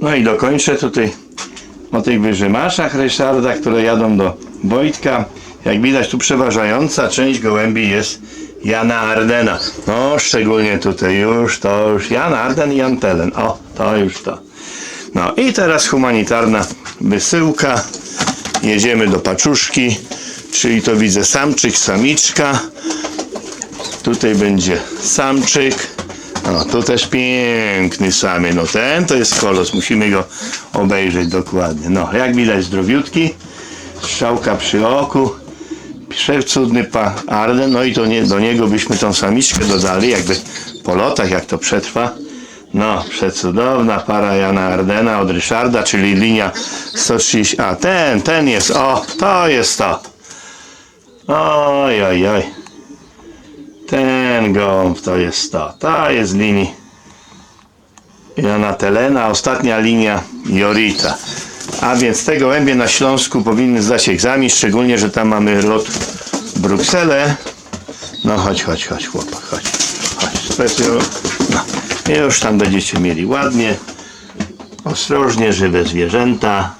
No i dokończę tutaj o tych wyżymaszach Ryszarda, które jadą do Wojtka. Jak widać tu przeważająca część gołębi jest Jana Ardena. No szczególnie tutaj już to już Jan Arden i Jan Telen. O, to już to. No i teraz humanitarna wysyłka. Jedziemy do paczuszki, czyli to widzę samczyk, samiczka. Tutaj będzie samczyk. No, tu też piękny samy. No ten to jest kolos. Musimy go obejrzeć dokładnie. No, jak widać zdrowiutki. Strzałka przy oku. Przecudny pa Arden. No i to nie, do niego byśmy tą samiczkę dodali, jakby po lotach, jak to przetrwa. No, przecudowna para Jana Ardena od Ryszarda, czyli linia 130. A ten, ten jest. O, to jest to. Oj, oj, oj. Ten gąb to jest to. To jest linii Jana Telena, ostatnia linia Jorita. A więc te gołębie na Śląsku powinny zdać egzamin, szczególnie, że tam mamy lot Brukselę. No chodź, chodź, chodź chłopak, chodź. Chodź. No. Już tam będziecie mieli ładnie, ostrożnie, żywe zwierzęta.